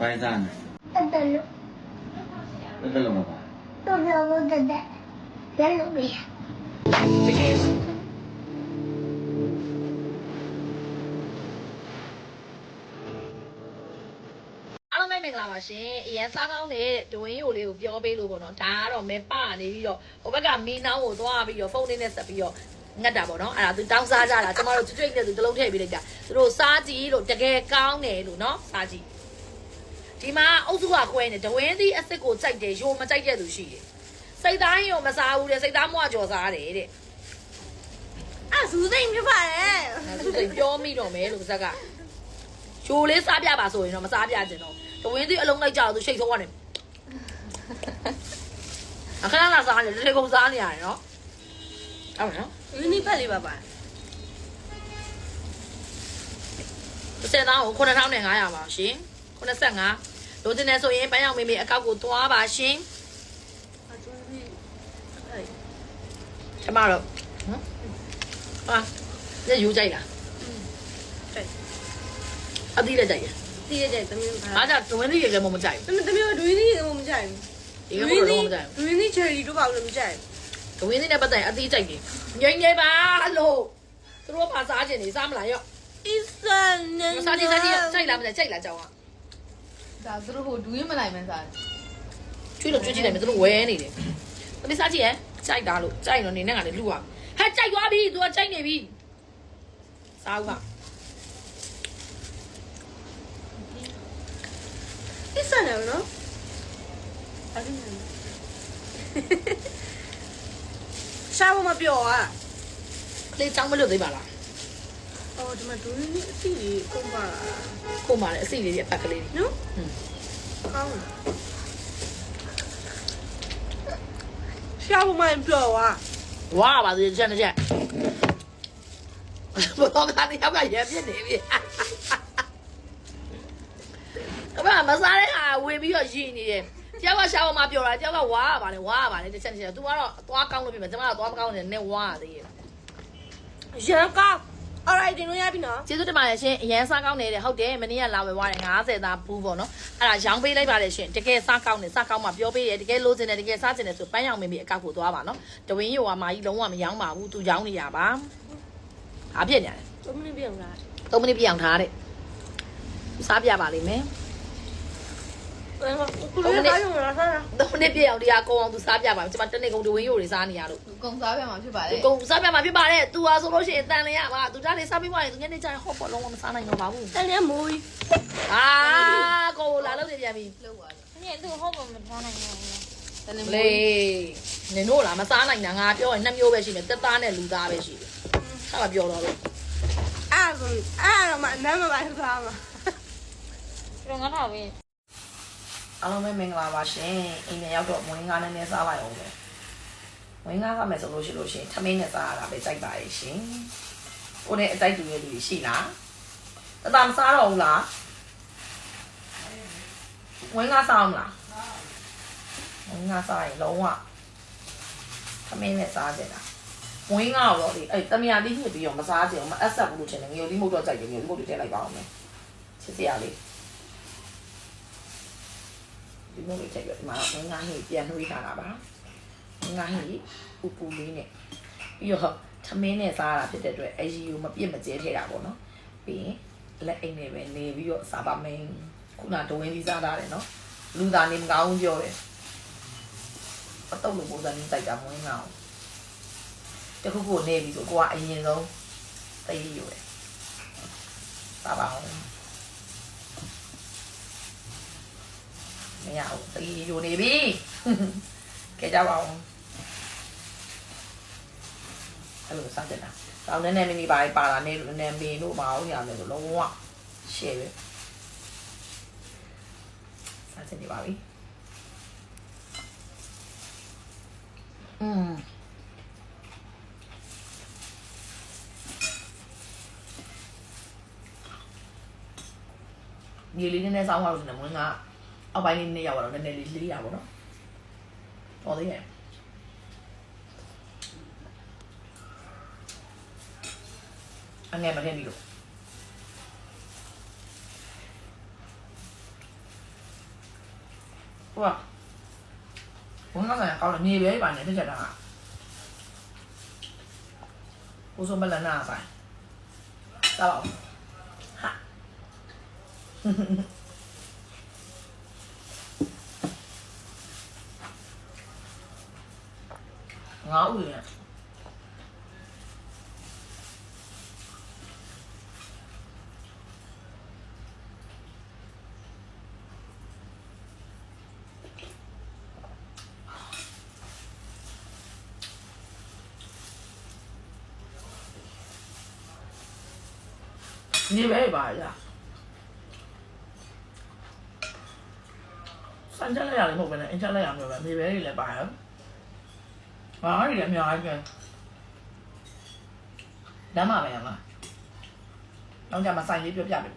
ပိုင်းစားနေတက်တယ်လို့တက်တက်လုံးမပါတော်တော်လို့တက်တယ်ရလို့ရအားလုံးပဲမင်္ဂလာပါရှင်အရင်စားကောင်းတဲ့ဒဝင်းယိုလေးကိုပြောပေးလို့ပေါ့နော်ဒါကတော့မဲပနေပြီးတော့ဟိုဘက်ကမီးနှောင်းကိုသွားပြီးတော့ဖုန်းလေးနဲ့ဆက်ပြီးတော့ငတ်တာပေါ့နော်အဲ့ဒါသူတောင်းစားကြတာကျမတို့ကျွတ်ကျွတ်နဲ့သူတစ်လုံးထည့်ပေးလိုက်တာသူတို့စားကြည့်လို့တကယ်ကောင်းတယ်လို့နော်စားကြည့် ဒီမှာအုပ်စုကခွဲနေဒဝင်းသီးအစ်စ်ကိုကြိုက်တယ်ရိုမကြိုက်တဲ့သူရှိတယ်စိတ်သားရင်ကိုမစားဘူးတဲ့စိတ်သားမွားကြော်စားတယ်တဲ့အဲ့ဇူသိမ့်ဖြစ်ပါတယ်သူစိတ်ပြောမိတော့မယ်လို့ပါဇက်ကဂျိုလေးစားပြပါဆိုရင်တော့မစားပြချင်တော့ဒဝင်းသီးအလုံးလိုက်ကြတော့သူရှိတ်ဆုံးရတယ်အခဏလာစားနေတယ်ကုန်စားနေရတယ်နော်ဟုတ်နော်ဝင်းနီးဖက်လေးပါပါတစ်စက်သားကို9500ပါရှင် 85လိုချင်တယ်ဆိုရင်ပန်းရောင်မေမေအကောက်ကိုသွားပါရှင်အဇူသိအဲ့ကျမတော့ဟမ်ဟာညယူကြိုက်လားတိုက်အသီးလည်းကြိုက်ရတည်ရတဲ့သမီးဘာအားကြောင့်ဒဝင်းသီးရေလည်းမကြိုက်သမီးသမီးဒွေးနီးကိုမကြိုက်ဘူးဘူးဒီကဘလို့တော့မကြိုက်ဒွေးနီးချယ်ရီတို့ပါလို့မကြိုက်ဒဝင်းသီးနဲ့ပတ်သက်ရင်အသီးကြိုက်တယ်ငိမ့်နေပါလို့သူတို့ကစားခြင်းနေစားမလားရော့အစ်စန်နန်စားခြင်းစားခြင်းကြိုက်လားမကြိုက်ကြိုက်လားကြောင်းက ဒါသူတို့ဟိုဒူးရင်မလိုက်မှန်းစားတယ် ကျွေးလို့ကျွေးကြည့်တယ်မြင်သူတို့ဝဲနေတယ်သမီးစားကြည့်ရဲ့ကြိုက်တာလို့ကြိုက်တော့နေနဲ့ကလည်းလှူရဟဲ့ကြိုက်သွားပြီ तू ကကြိုက်နေပြီစားဦးက အစ်စန်နော်နော်အဲ့ဒီရှာမမပြောอ่ะ ကလေးချောင်းမလွတ်သေးပါလား အော်ဒီမှာဒွေးနီးအစီလေးကုန်ပါလား ခုမှလည်းအစိလေးတွေအပတ်ကလေးတွေ နော် ဟွန်း ကောင်းရှာမမပြောอ่ะ ဝါပါသေးချက်တစ်ချက်ဘောကနေရောက်ကရဲပြစ်နေပြီအမမစားတဲ့ဟာဝင်ပြီးတော့ရည်နေတယ်တယောက်ကရှာပေါ်မှာပြောတာတယောက်ကဝါရပါလေဝါရပါလေတစ်ချက်တစ်ချက် तू ကတော့သွားကောင်းလို့ပြမယ်ကျမကတော့သွားမကောင်းနေနဲ့ဝါရသေးရဲ့ ရန်ကောင်း alright တင်လို့ရပြီနော်ကျေးဇူးတင်ပါတယ်ရှင်အရန်စားကောင်းနေတယ်ဟုတ်တယ်မနေ့ကလာဝယ်သွားတယ်90သားဘူးပေါ့နော်အဲ့ဒါရောင်းပေးလိုက်ပါတယ်ရှင်တကယ်စားကောင်းတယ်စားကောင်းမှပြောပေးတယ်တကယ်လိုချင်တယ်တကယ်စားချင်တယ်ဆိုပန်းရောင်မင်းပြီးအကောက်ကိုသွားပါနော်တဝင်းရိုကမာကြီးလုံးဝမရောင်းပါဘူးသူရောင်းနေရပါဘာဖြစ်နေလဲ3မိနစ်ပြောင်းလာ3မိနစ်ပြအောင်ထားတဲ့စားပြပါလိမ့်မယ် ကိုလေးကားရုံလာစားတာ3မိနစ်ပြအောင်တရားကောင်းအောင်သူစားပြပါမယ်ကျွန်မတနေ့ကုန်တဝင်းရိုတွေစားနေရလို့ကုံစားပြန်မှာဖြစ်ပါလေကုန်စားပြမှာဖြစ်ပါတယ်သူဟာဆိုလို့ရှိရင်တန်လေရပါသူသားလေးစားပြီးသွားရင်သူညနေကျရင်ဟော့ပေါ်လုံးဝမစားနိုင်တော့ပါဘူးတန်ရမိုးကြီးအာကိုလာလို့နေပြန်ပြီလောက်သွားတယ်ညသူဟုတ်ပါမထားနိုင်ဘူးတလည်းလေနင်တို့လားမစားနိုင်တာငါပြောရင်နှစ်မျိုးပဲရှိတယ်တက်သားနဲ့လူသားပဲရှိတယ်ဆက်မပြောတော့လို့အဲ့ဒါအဲ့ဒါမှနမ်းမပါစားမှာတော့ငါထားပြီ အားလုံးပဲမင်္ဂလာပါရှင်အိမ်ထဲရောက်တော့မွေးငါးနည်းနည်းစားလိုက်အောင်ပဲမွေးငါးစားမယ်ဆိုလို့ရှိလို့ရှိရင်ထမင်းနဲ့စားရတာပဲကြိုက်ပါရဲ့ရှင်ကိုနဲ့အကြိုက်တူရဲ့လူရှိလားတတမစားတော့ဘူးလားမွေးငါးစားအောင်လားမွေးငါးစားရင်လုံးဝထမင်းနဲ့စားကြတာမွေးငါတော့ဒီအဲ့တမယာတိညစ်ပြီးတော့မစားကြအောင်မအပ်ဆက်ဘူးလို့ချင်တယ်ငယ်လေးမဟုတ်တော့ကြိုက်တယ်ငယ်လေးမဟုတ်တယ်ထည့်လိုက်ပါအောင်မယ်ချစ်စရာလေး ဒီလိုလေးချက်ပြဒီမှာတော့ငါးဟိပြန်နှွေးထားတာပါငါးဟိပူပူလေးနဲ့ပြီးတော့သမင်းနဲ့စားရတာဖြစ်တဲ့အတွက်အကြီးကိုမပြစ်မကျဲထဲတာပေါ့နော်ပြီးရင်လက်အိမ်နဲ့ပဲနေပြီးတော့စားပါမယ်ခုနဒဝင်းကြီးစားတာတယ်နော်လူသားနေမကောင်းပြောတယ်အတော့လို့ပုံစံမျိုးစိုက်တာမဝင်ငါအောင်တခုခုနေပြီဆိုကိုကအရင်ဆုံးသိရရွယ်စားပါအောင် မရဘူးတကြီးယူနေပြီကဲကြပါဦးအဲ့လိုစားတဲ့တာတောင်းနေနေမင်းပါပါလာနေနေမင်းတို့မအောင်ရတယ်ဆိုလုံးဝရှယ်ပဲစားချင်နေပါပြီอืมဒီလေးနည်းနည်းစောင်းသွားလို့နေမင်းက အောက်ပိုင်းလေးနည်းရောက်တော့နည်းနည်းလေးလေးရပါတော့။တော်သေးရဲ့။အငယ်မထင်ဘူးလို့ကိုကဘုံကဆိုင်ကောင်းတယ်မြေပဲပါနေတစ်ချက်တန်းကကိုစုံမလနာဆိုင်တော့ဟာ ငါဥရယ်နေပဲပါလားစံချလိုက်ရတယ်မဟုတ်ဘဲနဲ့အင်ချလိုက်ရမျိုးပဲနေပဲတွေလည်းပါရော ဘာတွေလည်းအများကြီးပဲဓမ္မပဲရမှာတော့ကြမှာစိုင်လေးပြောပြပြီ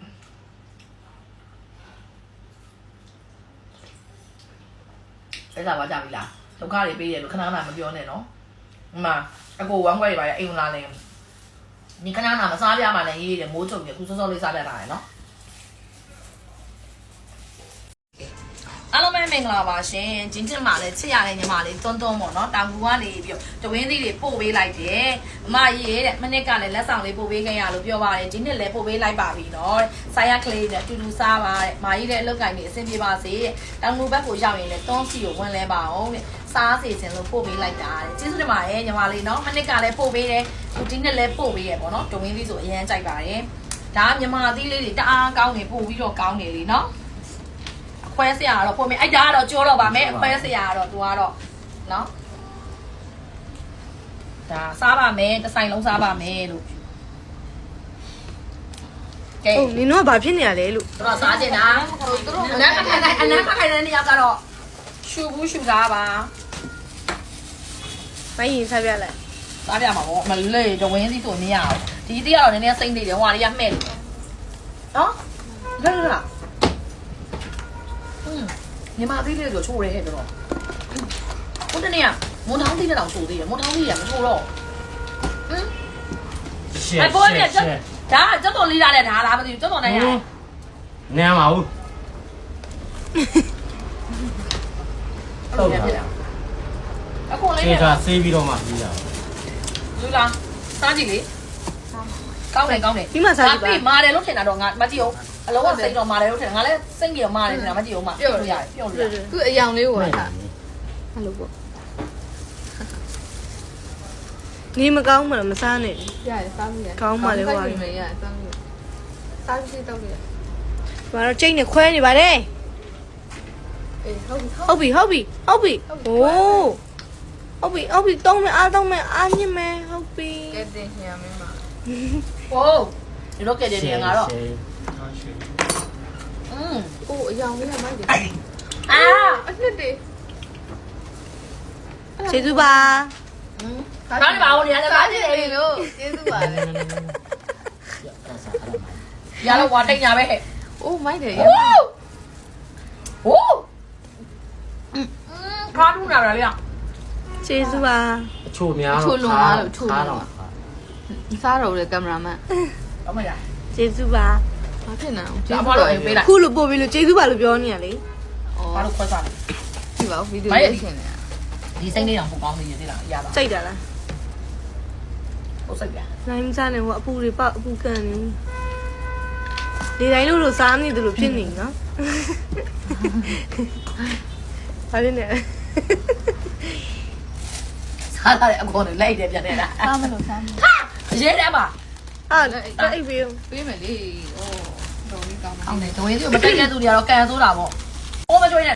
အဲ့ဒါပါကြပြီလားဒုက္ခတွေပေးရလို့ခဏခဏမပြောနဲ့နော်အမအကိုဝမ်းခွဲတွေပါရအိမ်လာလဲဒီခဏခဏမစားပြမှလည်းရေးတယ်မိုးချုပ်တယ်ခုစောစောလေးစားပြတာရယ်နော် အားလုံးပဲမင်္ဂလာပါရှင်ဂျင်းချင်းမှာလည်းချစ်ရတဲ့ညီမလေးတွန်းတွန်းပေါ့နော်တောင်ကူကနေပြီးတော့တဝင်းသီးတွေပို့ပေးလိုက်တယ်အမကြီးတဲ့မနစ်ကလည်းလက်ဆောင်လေးပို့ပေးခဲ့ရလို့ပြောပါတယ်ဒီနှစ်လည်းပို့ပေးလိုက်ပါပြီနော်ဆိုင်ရကလေးနဲ့အတူတူစားပါတဲ့မာကြီးလည်းအလုပ်ကိုင်းနေအဆင်ပြေပါစေတဲ့တောင်ကူဘက်ကိုရောက်ရင်လည်းတွန်းစီကိုဝင်လဲပါအောင်တဲ့စားစီစဉ်လို့ပို့ပေးလိုက်တာတဲ့ကျေးဇူးတင်ပါတယ်ညီမလေးနော်မနစ်ကလည်းပို့ပေးတယ်အခုဒီနှစ်လည်းပို့ပေးရပေါ့နော်တဝင်းသီးဆိုအရင်ကြိုက်ပါတယ်ဒါကမြန်မာသီးလေးတွေတအားကောင်းနေပို့ပြီးတော့ကောင်းနေလीနော်အ ခွဲဆရာကတော့ပုံမအဲ့ဒါကတော့ကြောတော့ပါမယ်အခွဲဆရာကတော့သူကတော့နော်ဒါစားပါမယ်တစ်ဆိုင်လုံးစားပါမယ်လို့ကဲဟုတ်နင်တို့ကဘာဖြစ်နေရလဲလို့သူတို့စားကျင်တာအနမ်းမခိုင်တဲ့အနမ်းမခိုင်တဲ့နေရာကတော့ရှူဘူးရှူသားပါမိုင်းရင်ဆက်ပြလိုက်စားပြမှာပေါ့မလေးတဝင်းစီဆိုမရအောင်ဒီတီးကတော့နည်းနည်းစိမ့်နေတယ်ဟွာလေးကမှဲ့တယ်နော်လာလာလာ อืมမြန်မာသေးလေးဆိုချိုးရဲဟဲ့တော့ဟိုတနေ့ကမွန်ထောင်းသေးတဲ့တော့ချိုးသေးတယ်မွန်ထောင်းသေးရမချိုးတော့ဟမ်ရှယ်အပေါ်เนี่ยဒါကတော်တော်လေးလာတဲ့ဒါလားမသိဘူးတော်တော်နိုင်ရနဲမှာဘူးဟုတ်ကဲ့အခုလေးကဆေးပြီးတော့မှပြီးတာလူလားစားကြည့်လေကောင်းတယ်ကောင်းတယ်ပြီးမှစားကြည့်ပါပြီမာတယ်လို့ထင်တာတော့ငါမကြည့်အောင် အလုံးဝစိတ်တော့မာတယ်လို့ထင်တာငါလည်းစိတ်ကြီးတော့မာတယ်ထင်တာမကြည့်အောင်မပြုတ်လို့ရတယ်ပြုတ်လို့ရတယ်သူအယောင်လေးကိုကထားအဲ့လိုပေါ့နေမကောင်းမှမစားနဲ့ရတယ်စားလို့ရတယ်ကောင်းပါလေဟိုကစားလို့ရတယ်စားလို့စားပြီးတော့လို့ရဘာလို့ကျိတ်နေခွဲနေပါလဲအေးဟုတ်ပြီဟုတ်ဟုတ်ပြီဟုတ်ပြီဟုတ်ပြီဟုတ်ပြီโอ้ဟုတ်ပြီဟုတ်ပြီတုံးမယ်အားတုံးမယ်အားညစ်မယ်ဟုတ်ပြီကဲတင်ရှင်ရမင်းပါဟိုးဒီတော့ကဲတယ်နေငါတော့ อืมအိုးအယောင်လေးကမိုက်တယ်အာအနှစ်တည်းကျေးဇူးပါဟမ်ဘာလို့ပါဝင်ရလဲဘာဖြစ်လဲလို့ကျေးဇူးပါလေရတော့ဝါတိတ်ညာပဲဟဲ့အိုးမိုက်တယ်ရဟိုးခါထူနာရလေကျေးဇူးပါအချို့များတော့ချို့လုံးလားလို့ချို့လုံးစားတော့လေကင်မရာမန်ကင်မရာကျေးဇူးပါ ဘာဖြစ်နေဒါဘာလို့အိမ်ပေးလိုက်ခုလိုပို့ပြီးလို့ကျေးဇူးပါလို့ပြောနေရလေဘာလို့ခွဲစားလဲဒီပါဗီဒီယိုလေးရှင်နေဒီစိမ့်လေးတောင်ပိုကောင်းနေရသေးလားရပါစိတ်တာလားဟုတ်စိတ်ပြနိုင်မစားနဲ့ဟိုအပူတွေပေါက်အပူကန်နေဒီတိုင်းလို့လို့စားနေတယ်လို့ဖြစ်နေနော်ဘာဖြစ်နေလဲစားလာတဲ့အကောင်တွေလိုက်တယ်ပြန်နေတာစားမလို့စားမလို့ဟာရဲတယ်ပါ အာအိပ်ပြီးပေးမယ်လေအိုးတော်လေးကောင်းပါအောင်တယ်ဒဝင်းစီကိုမတိုက်တဲ့သူတွေကတော့ကန်ဆိုးတာပေါ့အိုးမကြွေးနဲ့